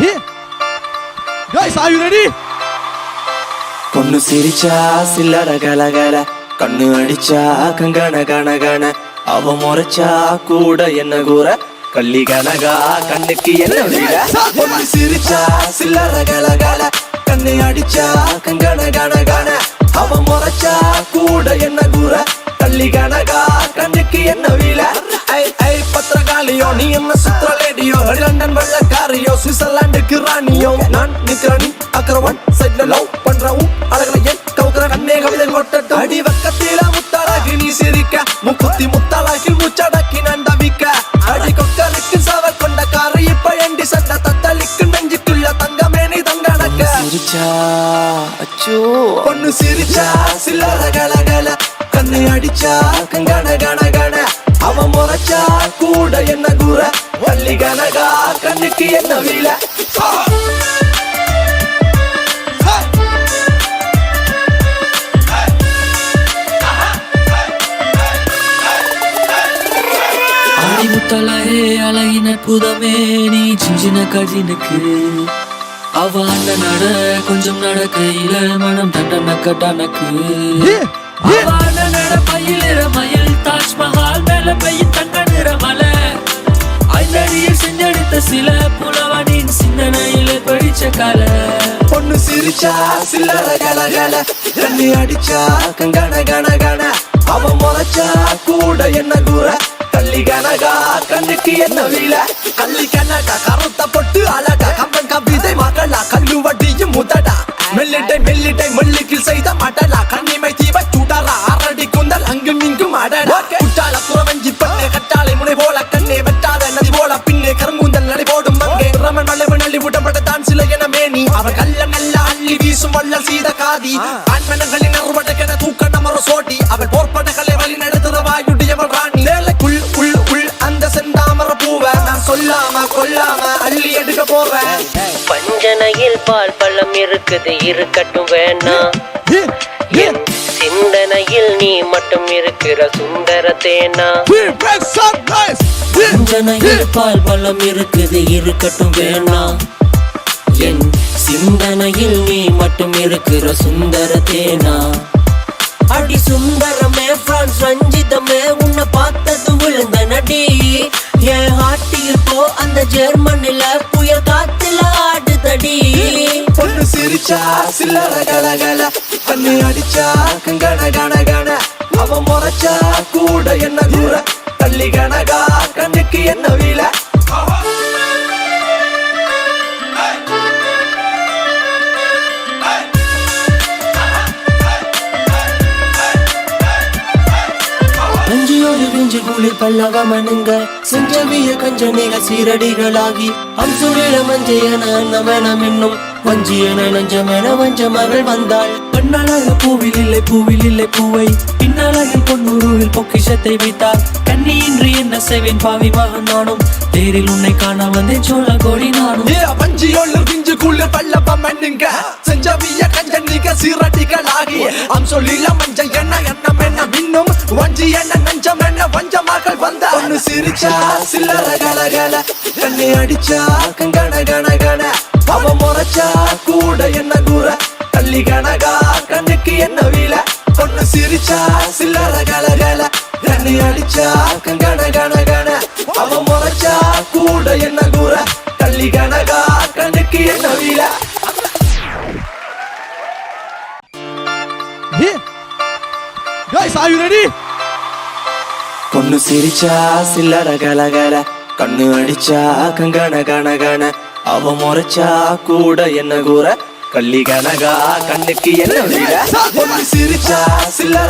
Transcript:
Here. Guys, are you ready? பொண்ணு சிரிச்சா சில்லற கலகல. கண்ணு அடிச்சா கங்கன கன கன அவ முறைச்சா கூட என்ன கூற? கள்ளி கனகா கண்ணுக்கு என்ன பொண்ணு சிரிச்சா சில்லற கலகல. கண்ணு அடிச்சா கங்கன கன கன அவ முறைச்சா கூட என்ன கூற? கள்ளி கனகா கண்ணுக்கு என்ன வீல? லேடியோ லண்டன் வெள்ளக்காரியோ சுவிட்சர்லாந்துக்கு ராணியோ நான் நிக்கிற நீ அக்கறவன் சைட்ல லவ் பண்றவும் அழகுல என் கவுக்கிற கண்ணே கவிதை கொட்டட்டும். அடி வக்கத்தில முத்தழகி நீ சிரிக்க முக்குத்தி முத்தழகில் முச்சடக்கி நண்டவிக்க அடி கொக்கனுக்கு சவ கொண்ட காரை இப்ப எண்டி சட்ட தத்தளிக்கு நெஞ்சுக்குள்ள தங்கமே நீ தங்கணக்க சிரிச்சா அச்சோ. பொண்ணு சிரிச்சா சில்லற கலகல. கண்ணை அடிச்சா கங்கன கன கன அவன் முறைச்சா கூட வள்ளி கனகா கண்ணுக்கு என்ன வீல? ஆடிமுத்தலே அழகின் அற்புதமே நீ சின்ன கஜினுக்கு. அவ அந்த நட கொஞ்சம் நடக்கையில மனம் தண்டனக்க டனக்கு Here. அவ. அந்த நட பயிலிற மயில் தாஜ்மஹால் மேல பெய்யும் தங்க நிற மலை. ஐந்தடியில் செஞ்செடுத்த சில புலவனின் சிந்தனையில படிச்ச கலை. பொண்ணு சிரிச்சா சில்லற கலகல தண்ணி அடிச்சா கங்கன கன கன அவன் முளைச்சா கூட என்ன கூற. கள்ளி கனகா கண்ணுக்கு என்ன வீல? கள்ளி கனகா கருத்த பொட்டு அழகா. கம்பன் கவிதை மகளா கல்லு வட்டியும் முதடா மெல்லிட்டை மெல்லிட்டை மெல்லி அள்ளி வீசும் வல்ல சீத காதி ஆண்மனங்களின் அறுபடக்கென தூக்க நமர சோட்டி அவள் போர்ப்படகளை வழி நடத்துற வாயுடையவள் ராணி. வேலைக்குள் உள் உள் அந்த செந்தாமர பூவ நான் சொல்லாம கொல்லாம அள்ளி எடுக்க போறேன் பஞ்சனையில் பால் பழம் இருக்குது இருக்கட்டும் வேணாம் சிந்தனையில் நீ மட்டும் இருக்கிற சுந்தர தேனா. பால் பலம் இருக்குது இருக்கட்டும் வேணாம் என் சிந்தனையில் நீ மட்டும் இருக்கிற சுந்தர தேனா? அடி சுந்தரமே பிரான்ஸ் ரஞ்சிதமே உன்னை பார்த்தது விழுந்த நடி. என் ஹாட்டியில் போ அந்த ஜெர்மனில புயல் காத்துல ஆடுதடி. பொண்ணு சிரிச்சா சில்லற கலகல கண்ணு அடிச்சா கண கண கண. அவ முறைச்சா கூட என்ன தூர? தள்ளி கணகா கண்ணுக்கு என்ன வீல? கஞ்சியோடு விஞ்சு குளிர் பல்லவ மனுங்க செஞ்சவிய கஞ்ச கஞ்சனிக சீரடிகளாகி அம்சுரில மஞ்சையன நவனம் என்னும் வஞ்சியன நஞ்சமென வஞ்ச மகள் வந்தாள். பெண்ணழக பூவில் இல்லை பூவில் இல்லை பூவை பின்னழகில் பொன்னுருவில் பொக்கிஷத்தை வைத்தார் கண்ணியின்றி என்ன செய்வேன் பாவி மகன் நானும் தேரில் உன்னை காண வந்தேன் சோழ கோடி நானும். ஏ விஞ்சு பிஞ்சு குள்ள பல்லப்ப மண்ணுங்க செஞ்சவிய கஞ்ச கஞ்சனிக சீரடிகளாகி அம் சொல்லில மஞ்ச என்ன எண்ணம் என்ன மின்னும் வஞ்சி என்ன நஞ்சம் சிரிச்சா சில்லற கலகல கண்ணி அடிச்சா கங்கன கன கன அவ முறைச்சா கூட என்ன கூற? தள்ளி கனகா கண்ணுக்கு என்ன வீல பொண்ணு சிரிச்சா சில்லற கலகல கண்ணி அடிச்சா கங்கன கன கன அவ முறைச்சா கூட என்ன கூற? தள்ளி கனகா கண்ணுக்கு என்ன வீல Guys, are you ready? பொண்ணு சிரிச்சா சில்லற கலகல கண்ணு அடிச்சா கங்கன கன கன அவ முறைச்சா கூட என்ன கூற? கள்ளி கனகா கண்ணுக்கு என்ன பொண்ணு சிரிச்சா சில்லற